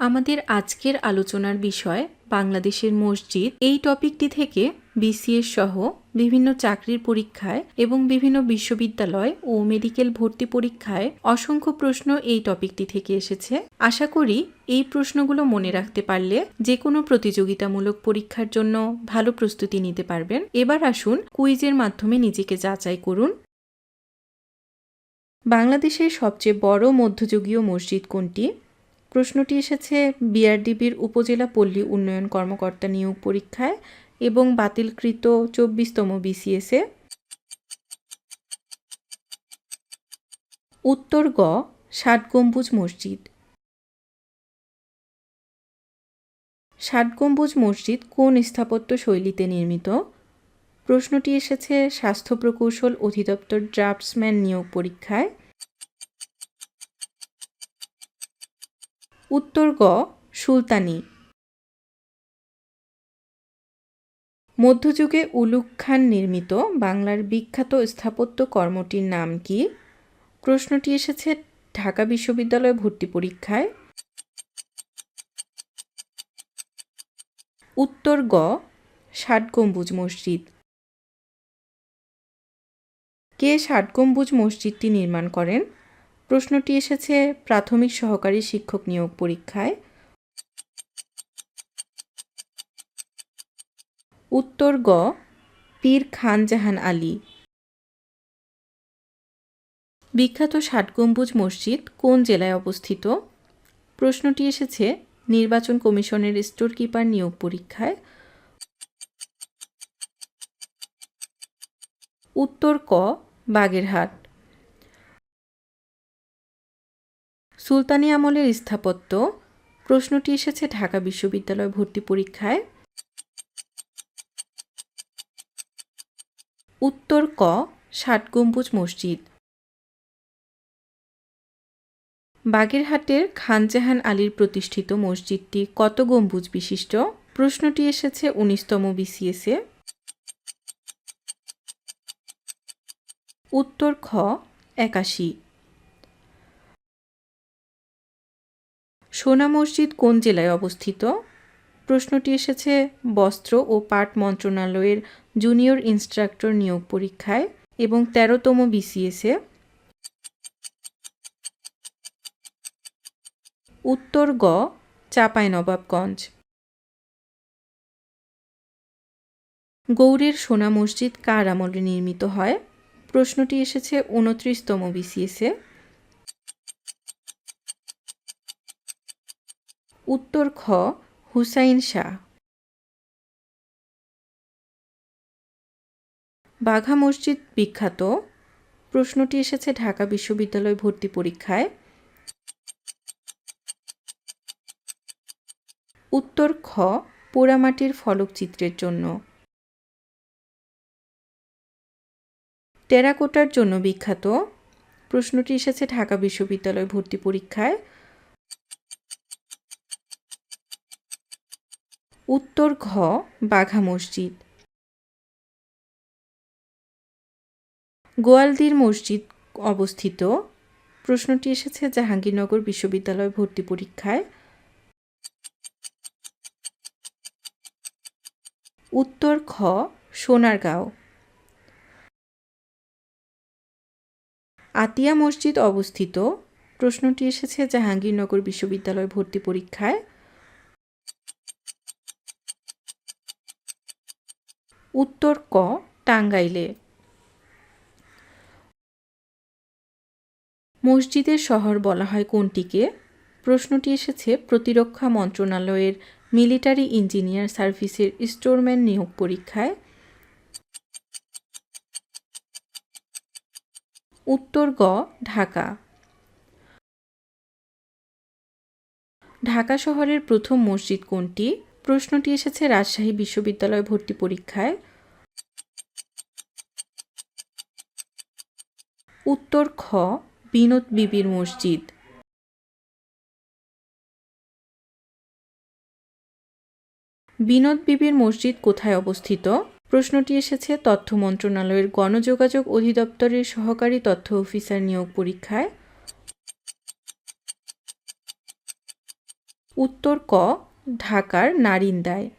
আমাদের আজকের আলোচনার বিষয় বাংলাদেশের মসজিদ। এই টপিকটি থেকে বিসিএস সহ বিভিন্ন চাকরির পরীক্ষায় এবং বিভিন্ন বিশ্ববিদ্যালয় ও মেডিকেল ভর্তি পরীক্ষায় অসংখ্য প্রশ্ন এই টপিকটি থেকে এসেছে। আশা করি এই প্রশ্নগুলো মনে রাখতে পারলে যে কোনো প্রতিযোগিতামূলক পরীক্ষার জন্য ভালো প্রস্তুতি নিতে পারবেন। এবার আসুন কুইজের মাধ্যমে নিজেকে যাচাই করুন। বাংলাদেশের সবচেয়ে বড় মধ্যযুগীয় মসজিদ কোনটি? প্রশ্নটি এসেছে বিআরডিবির উপজেলা পল্লী উন্নয়ন কর্মকর্তা নিয়োগ পরীক্ষায় এবং বাতিলকৃত চব্বিশতম বিসিএসে উত্তর গ ষাট গম্বুজ মসজিদ। ষাট গম্বুজ মসজিদ কোন স্থাপত্য শৈলীতে নির্মিত? প্রশ্নটি এসেছে স্বাস্থ্য প্রকৌশল অধিদপ্তর ড্রাফটসম্যান নিয়োগ পরীক্ষায়। উত্তর গ, সুলতানি। মধ্যযুগে উলুক খান নির্মিত বাংলার বিখ্যাত স্থাপত্য কর্মটির নাম কি? প্রশ্নটি এসেছে ঢাকা বিশ্ববিদ্যালয় ভর্তি পরীক্ষায়। উত্তর গ ষাট গম্বুজ মসজিদ। কে ষাট গম্বুজ মসজিদটি নির্মাণ করেন? প্রশ্নটি এসেছে প্রাথমিক সহকারী শিক্ষক নিয়োগ পরীক্ষায়। উত্তর গ, পীর খান জাহান আলী। বিখ্যাত ষাট গম্বুজ মসজিদ কোন জেলায় অবস্থিত? প্রশ্নটি এসেছে নির্বাচন কমিশনের স্টোর কিপার নিয়োগ পরীক্ষায়। উত্তর ক, বাগেরহাট। সুলতানি আমলের স্থাপত্য, প্রশ্নটি এসেছে ঢাকা বিশ্ববিদ্যালয় ভর্তি পরীক্ষায়। উত্তর ক, ষাট গম্বুজ মসজিদ। বাগেরহাটের খানজাহান আলীর প্রতিষ্ঠিত মসজিদটি কত গম্বুজ বিশিষ্ট? প্রশ্নটি এসেছে উনিশতম বিসিএসে উত্তর খ, একাশি। সোনা মসজিদ কোন জেলায় অবস্থিত? প্রশ্নটি এসেছে বস্ত্র ও পাট মন্ত্রণালয়ের জুনিয়র ইনস্ট্রাক্টর নিয়োগ পরীক্ষায় এবং তেরোতম বিসিএসে উত্তর গ, চাঁপাইনবাবগঞ্জ। গৌড়ের সোনা মসজিদ কার আমলে নির্মিত হয়? প্রশ্নটি এসেছে উনত্রিশতম বিসিএসে উত্তর খ, হুসাইন শাহ। বাঘা মসজিদ বিখ্যাত। প্রশ্নটি এসেছে ঢাকা বিশ্ববিদ্যালয় ভর্তি পরীক্ষায়। উত্তর খ, পোড়ামাটির ফলকচিত্রের জন্য। টেরাকোটার জন্য বিখ্যাত। প্রশ্নটি এসেছে ঢাকা বিশ্ববিদ্যালয় ভর্তি পরীক্ষায়। উত্তর ঘ, বাঘা মসজিদ। গোয়ালদির মসজিদ অবস্থিত। প্রশ্নটি এসেছে জাহাঙ্গীরনগর বিশ্ববিদ্যালয় ভর্তি পরীক্ষায়। উত্তর খ সোনারগাঁও। আতিয়া মসজিদ অবস্থিত। প্রশ্নটি এসেছে জাহাঙ্গীরনগর বিশ্ববিদ্যালয় ভর্তি পরীক্ষায়। উত্তর ক, টাঙ্গাইলে। মসজিদের শহর বলা হয় কোনটিকে? প্রশ্নটি এসেছে প্রতিরক্ষা মন্ত্রণালয়ের মিলিটারি ইঞ্জিনিয়ার সার্ভিসের স্টোরম্যান নিয়োগ পরীক্ষায়। উত্তর গ, ঢাকা। ঢাকা শহরের প্রথম মসজিদ কোনটি? প্রশ্নটি এসেছে রাজশাহী বিশ্ববিদ্যালয় ভর্তি পরীক্ষায়। উত্তর খ, বিনোদ বিবির মসজিদ। বিনোদ বিবির মসজিদ কোথায় অবস্থিত? প্রশ্নটি এসেছে তথ্য মন্ত্রণালয়ের গণযোগাযোগ অধিদপ্তরের সহকারী তথ্য অফিসার নিয়োগ পরীক্ষায়। উত্তর ক, ঢাকার নারিন্দায়।